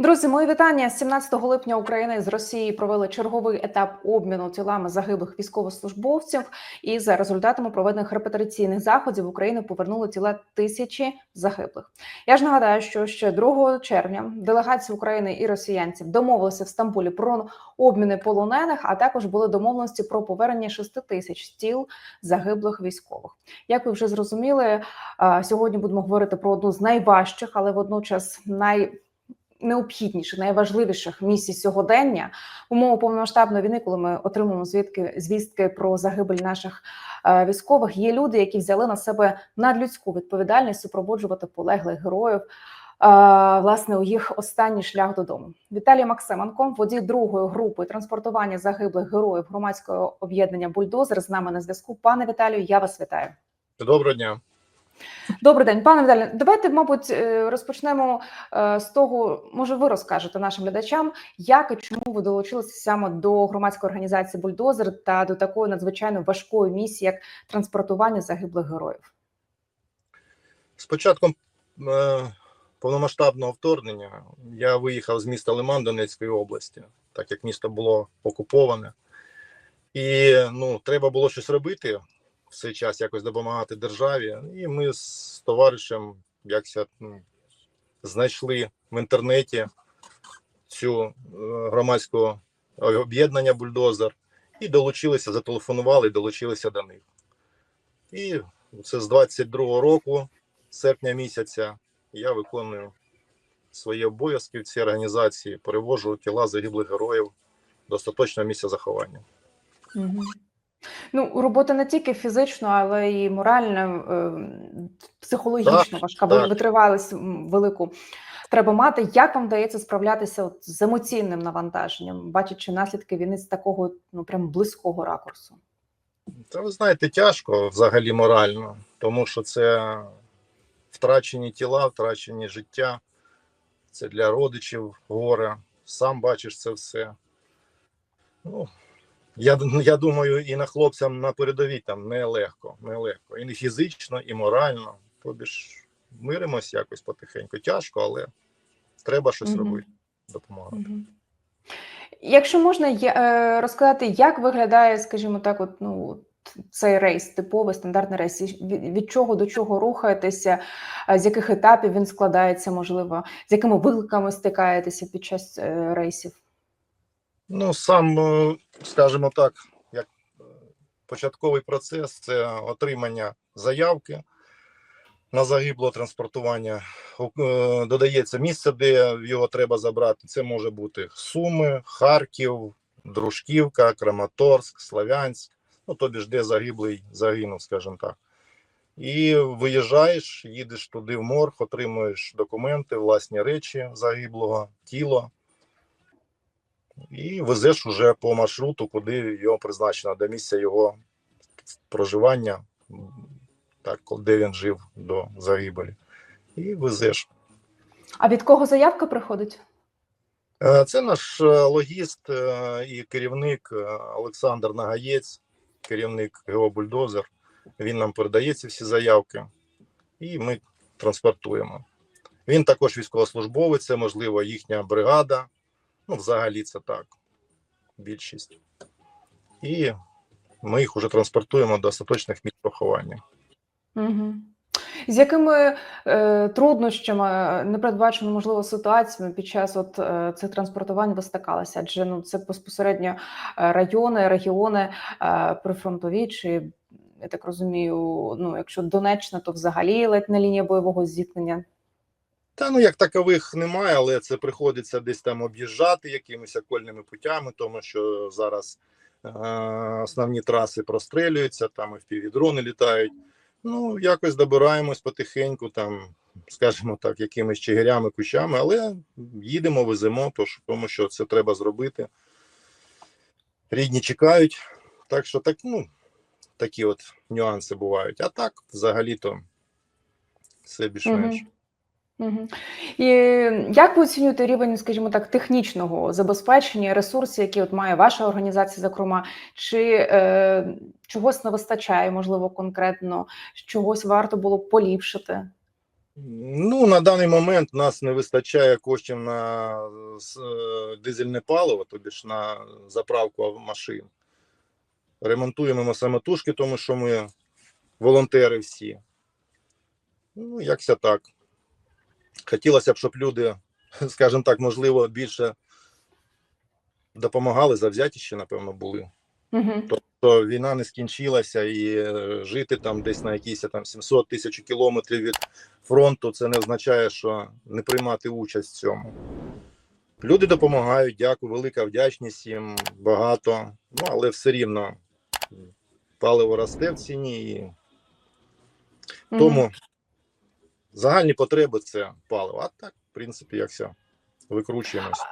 Друзі, мої вітання. 17 липня Україна з Росії провели черговий етап обміну тілами загиблих військовослужбовців. І за результатами проведених репатріаційних заходів Україну повернули тіла тисячі загиблих. Я ж нагадаю, що ще 2 червня делегації України і росіянців домовилися в Стамбулі про обміни полонених, а також були домовленості про повернення 6 тисяч тіл загиблих військових. Як ви вже зрозуміли, сьогодні будемо говорити про одну з найважчих, але водночас най Необхідніших, найважливіших місій сьогодення в умову повномасштабної війни, коли ми отримуємо звідки звістки про загибель наших е, військових. Є люди, які взяли на себе надлюдську відповідальність супроводжувати полеглих героїв. е, Власне, у їх останній шлях додому. Віталій Максименко, водій другої групи транспортування загиблих героїв громадського об'єднання Бульдозер з нами на зв'язку. Пане Віталію, я вас вітаю. Доброго дня. Добрий день, пане Віталію. Давайте, мабуть, е, розпочнемо е, з того, може, ви розкажете нашим глядачам, як і чому ви долучилися саме до громадської організації Бульдозер та до такої надзвичайно важкої місії, як транспортування загиблих героїв. З початком е, повномасштабного вторгнення я виїхав з міста Лиман Донецької області, так як місто було окуповане. І ну, треба було щось робити в цей час, якось допомагати державі. І ми з товаришем якось ну, знайшли в інтернеті цю е, громадську об'єднання Бульдозер і долучилися, зателефонували і долучилися до них. І це з 22-го року, серпня місяця, я виконую свої обов'язки в цій організації, перевожу тіла загиблих героїв до остаточного місця заховання. Угу. Ну, робота не тільки фізично, але й морально, е, психологічно Так, важка, бо так. витривалість велику. Треба мати, як вам вдається справлятися от з емоційним навантаженням, бачачи наслідки війни з такого ну прям близького ракурсу. Та ви знаєте, тяжко взагалі морально, тому що це втрачені тіла, втрачені життя, це для родичів горе. Сам бачиш це все. Ну, я, я думаю, і на хлопцям на передовій там нелегко, нелегко. І не фізично, і морально. Тобі ж миримось якось потихеньку. Тяжко, але треба щось Мгм. робити, допомагати. Мгм. Якщо можна е, розказати, як виглядає, скажімо так, от, ну, цей рейс, типовий стандартний рейс, від, від чого до чого рухаєтеся, з яких етапів він складається, можливо, з якими викликами стикаєтеся під час е, рейсів? Ну, сам, е, скажімо так, як е, початковий процес це отримання заявки на загиблого транспортування. Е, Додається місце, де його треба забрати. Це може бути Суми, Харків, Дружківка, Краматорськ, Славянськ, ну тобі ж де загиблий загинув, скажімо так. І виїжджаєш, їдеш туди в морг, отримуєш документи, власні речі загиблого, тіло і везеш уже по маршруту, куди його призначено, до місця його проживання, так, де він жив до загибелі. І везеш. А від кого заявка приходить? Е, Це наш е, логіст е, і керівник Олександр Нагаєць, керівник ГО Бульдозер. Він нам передає ці всі заявки, і ми транспортуємо. Він також військовослужбовець, це можливо їхня бригада. Ну, взагалі, це так. Більшість. І ми їх вже транспортуємо до остаточних місць поховання. Угу. З якими е, труднощами, е, непередбаченими, можливо, ситуаціями під час от, е, цих транспортувань ви стикалися? Адже ну, це безпосередньо е, райони, регіони е, прифронтові, чи, я так розумію, ну, якщо Донеччина, то взагалі ледь на лінії бойового зіткнення. Та ну як такових немає, але це приходиться десь там об'їжджати якимись окольними путями, тому що зараз е- основні траси прострелюються, там і впівдрони літають. Ну, якось добираємось потихеньку, там, скажімо так, якимись чигирями, кущами, але їдемо, веземо, тож- тому що це треба зробити. Рідні чекають. Так що так, ну, такі от нюанси бувають. А так, взагалі-то, все більш-менш. Угу. І як ви оцінюєте рівень, скажімо так, технічного забезпечення, ресурсів, які от має ваша організація, зокрема, чи е, чогось не вистачає, можливо, конкретно, чогось варто було б поліпшити? Ну, на даний момент нас не вистачає коштів на е, дизельне паливо, тобі ж на заправку машин. Ремонтуємо ми самотужки, тому що ми волонтери всі. Ну, якся так. Хотілося б, щоб люди, скажімо так, можливо, більше допомагали, завзятіші, напевно, були. Угу. Тобто війна не скінчилася і е, жити там десь на якісь там 700 тисяч кілометрів від фронту, це не означає, що не приймати участь в цьому. Люди допомагають, дякую, велика вдячність їм багато. Ну, але все рівно паливо росте в ціні, і тому загальні потреби це паливо. А так, в принципі, як все, викручуємось.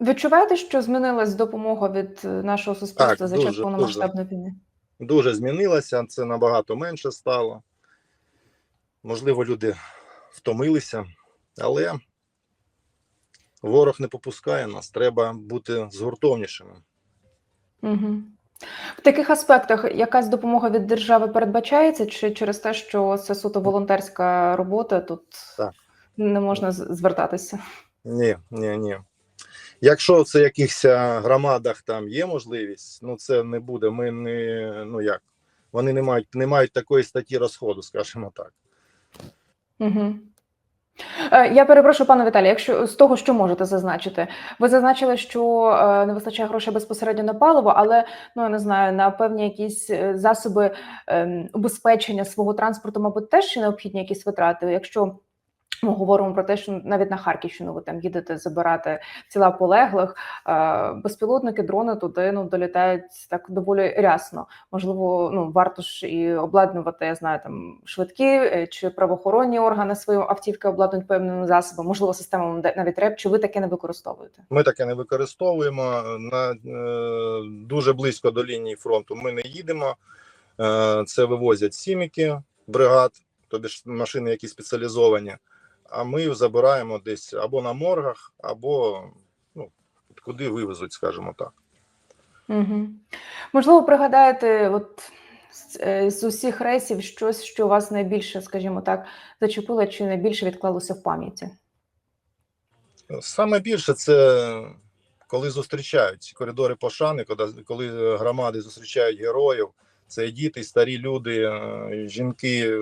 Відчуваєте, що змінилась допомога від е, нашого суспільства Так, за час повномасштабної війни? Дуже змінилося, це набагато менше стало. Можливо, люди втомилися, але ворог не попускає нас. Треба бути згуртовнішими. Угу. В таких аспектах якась допомога від держави передбачається, чи через те, що це суто волонтерська робота, тут Так. не можна звертатися? Ні, ні, ні. Якщо це в якихось громадах там є можливість, ну це не буде. Ми не ну як вони не мають не мають такої статті розходу, скажімо так. Угу. Я перепрошую, пане Віталій, якщо з того, що можете зазначити, ви зазначили, що е, не вистачає грошей безпосередньо на паливо, але ну я не знаю, на певні якісь е, засоби ем, убезпечення свого транспорту, мабуть, теж ще необхідні якісь витрати. Якщо ми говоримо про те, що навіть на Харківщину ви там їдете забирати тіла полеглих, безпілотники, дрони туди ну долітають так доволі рясно. Можливо, ну варто ж і обладнувати, я знаю, там швидкі е, чи правоохоронні органи свої автівки обладнують певними засобами, можливо, системами навіть РЕП, чи ви таке не використовуєте? Ми таке не використовуємо на е, дуже близько до лінії фронту. Ми не їдемо. Е, це вивозять сіміки бригад, тобі ж машини, які спеціалізовані. А ми забираємо десь або на моргах, або ну, куди вивезуть, скажімо так. Угу. Можливо, пригадаєте, от з, е, з усіх рейсів щось, що вас найбільше, скажімо так, зачепило чи найбільше відклалося в пам'яті? Саме більше це коли зустрічають коридори пошани, коли, коли громади зустрічають героїв. Це і діти, і старі люди, е, жінки,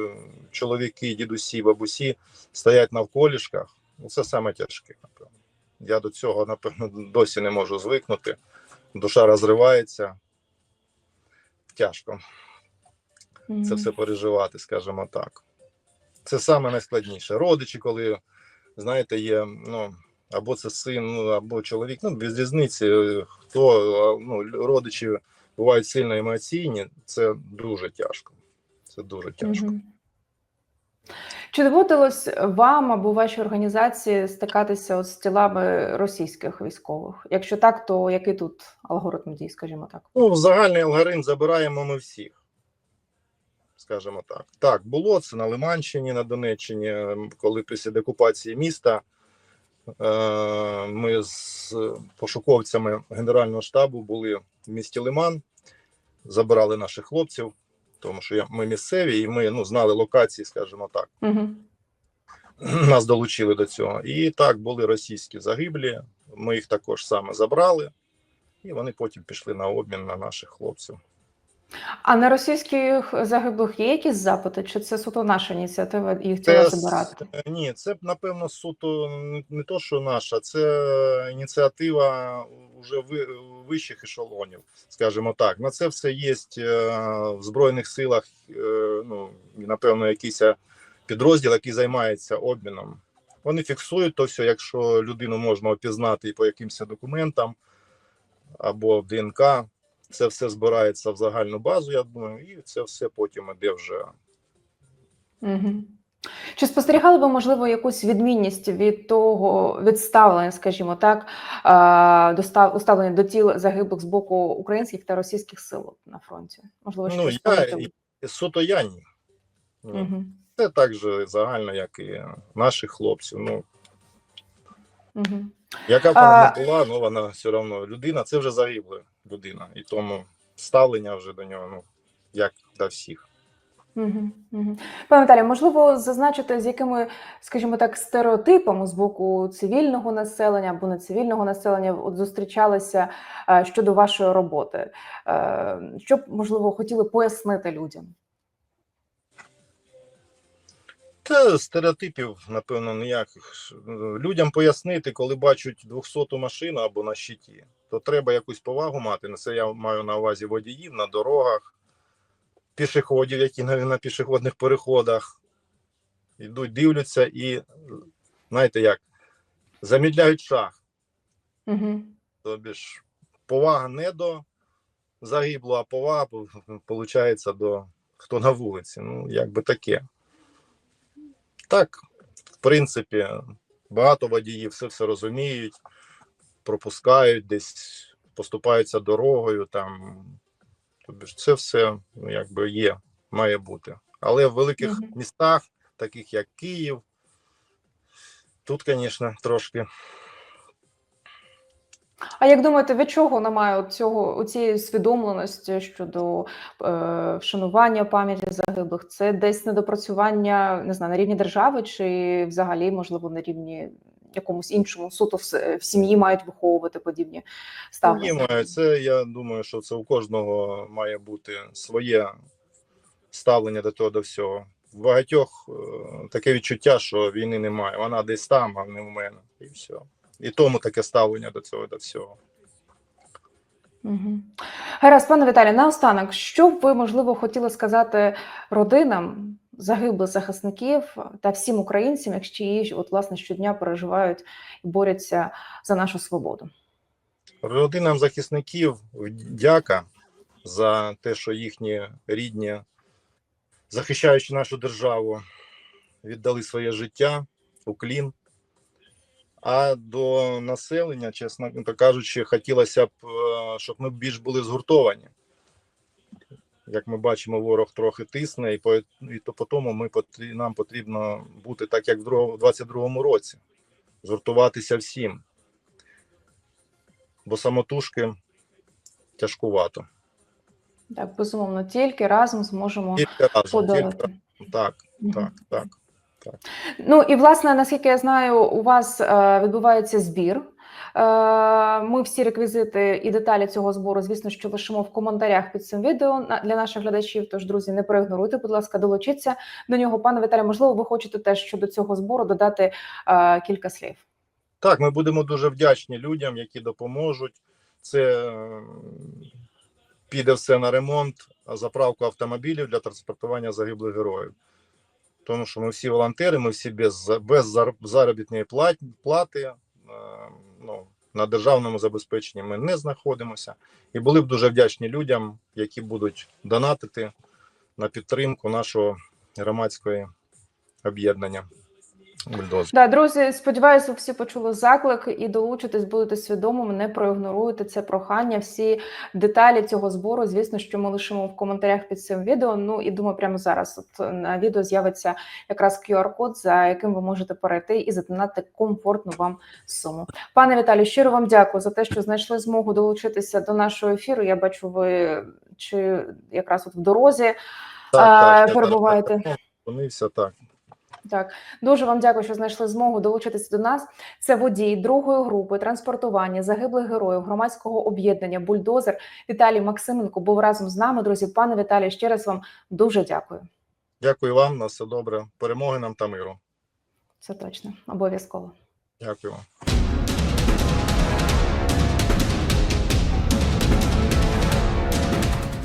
чоловіки, дідусі, бабусі стоять навколішках. Ну, Це саме тяжке, напевно. Я до цього, напевно, досі не можу звикнути. Душа розривається. Тяжко це все переживати, скажімо так. Це саме найскладніше. Родичі, коли, знаєте, є, ну, або це син, ну, або чоловік, ну, без різниці, е, хто, ну, родичі бувають сильно емоційні, це дуже тяжко. Це дуже тяжко. Мгм. Чи доводилось вам або вашій організації стикатися от з тілами російських військових? Якщо так, то який тут алгоритм дій, скажімо так? Ну, загальний алгоритм забираємо ми всіх. Скажімо так. Так, було це на Лиманщині, на Донеччині, коли після деокупації міста е, ми з пошуковцями Генерального штабу були в місті Лиман, забирали наших хлопців, тому що я- ми місцеві і ми ну, знали локації, скажімо так. Угу. Нас долучили до цього. І так, були російські загиблі, ми їх також саме забрали, і вони потім пішли на обмін на наших хлопців. А на російських загиблих є якісь запити? Чи це суто наша ініціатива їх Це, забирати? ні, це напевно суто не- то, що наша, це ініціатива ви, вищих ешелонів, скажімо так. На це все є в Збройних силах, е, ну, напевно, якийсь підрозділ, який займається обміном. Вони фіксують то все, якщо людину можна опізнати і по якимось документам або в ДНК. Це все збирається в загальну базу, я думаю, і це все потім іде вже Угу. Чи спостерігали ви, можливо, якусь відмінність від того відставлення, скажімо так, до став- уставлення до тіл загиблих з боку українських та російських сил на фронті? Можливо, Ну, я суто я ні. Угу. Це так же загально, як і наших хлопців. Ну, Угу. яка б вона була, ну вона все одно людина, це вже загибла людина. І тому ставлення вже до нього, ну, як до всіх. Угу, угу. Пане Наталі, можливо, зазначити, з якими, скажімо так, стереотипами з боку цивільного населення або нецивільного населення от зустрічалися е, щодо вашої роботи? Е, Що б, можливо, хотіли пояснити людям? Та стереотипів, напевно, ніяких. Людям пояснити, коли бачать 200-ту машину або на щиті, то треба якусь повагу мати. На Це я маю на увазі водіїв на дорогах, пішоходів, які на, на пішохідних переходах йдуть, дивляться і, знаєте як, замідляють шаг. Угу. Тобі ж повага не до загиблого, а повага, виходить, до хто на вулиці. Ну, як би таке. Так, в принципі, багато водіїв все все розуміють, пропускають, десь поступаються дорогою. Там. Тобі ж це все ну, якби є, має бути. Але в великих Мгм. містах, таких як Київ, тут, звісно, трошки А як думаєте, від чого немає от цього цієї усвідомленості щодо е, вшанування пам'яті загиблих? Це десь недопрацювання не знаю, на рівні держави, чи взагалі, можливо, на рівні якомусь іншому суто в, в сім'ї мають виховувати подібні ставлення? Немає. Це я думаю, що це у кожного має бути своє ставлення до того до всього. В багатьох е, таке відчуття, що війни немає. Вона десь там, а не в мене. І все. І тому таке ставлення до цього до всього. Угу. Гаразд, пане Віталій, наостанок, що б ви, можливо, хотіли сказати родинам загиблих захисників та всім українцям, якщо її от, власне, щодня переживають і борються за нашу свободу? Родинам захисників дяка за те, що їхні рідні, захищаючи нашу державу, віддали своє життя, уклін. А до населення, чесно кажучи, хотілося б, е, щоб ми більш були згуртовані. Як ми бачимо, ворог трохи тисне, і по і то по тому ми нам потрібно бути так, як в друго- в 22-му році, згуртуватися всім. Бо самотужки тяжкувато. Так, безумовно, тільки разом зможемо Тільки разом, тільки подолати. разом. Так, Мгм. так, так. Ну і власне, наскільки я знаю, у вас е, відбувається збір. Е, ми всі реквізити і деталі цього збору, звісно, що лишимо в коментарях під цим відео для наших глядачів. Тож, друзі, не проігноруйте, будь ласка, долучіться до нього. Пане Віталію, можливо, ви хочете теж щодо цього збору додати е, кілька слів. Так, ми будемо дуже вдячні людям, які допоможуть. Це піде все на ремонт, заправку автомобілів для транспортування загиблих героїв. Тому що ми всі волонтери, ми всі без, без заробітної плати. е, Ну, на державному забезпеченні ми не знаходимося. І були б дуже вдячні людям, які будуть донатити на підтримку нашого громадського об'єднання. Бульдозер. Да, друзі, сподіваюся, ви всі почули заклик і долучитесь, будете свідомими, не проігноруйте це прохання. Всі деталі цього збору, звісно, що ми лишимо в коментарях під цим відео. Ну і думаю, прямо зараз от на відео з'явиться якраз QR-код, за яким ви можете перейти і задонати комфортну вам суму. Пане Віталію, щиро вам дякую за те, що знайшли змогу долучитися до нашого ефіру. Я бачу, ви чи якраз от в дорозі. Я зараз перебуваєте. на телефон зупинився, так. Так, дуже вам дякую, що знайшли змогу долучитися до нас. Це водій другої групи транспортування загиблих героїв громадського об'єднання Бульдозер Віталій Максименко був разом з нами. Друзі, пане Віталій, ще раз вам дуже дякую. Дякую вам, на все добре. Перемоги нам та миру. Це точно обов'язково. Дякую вам.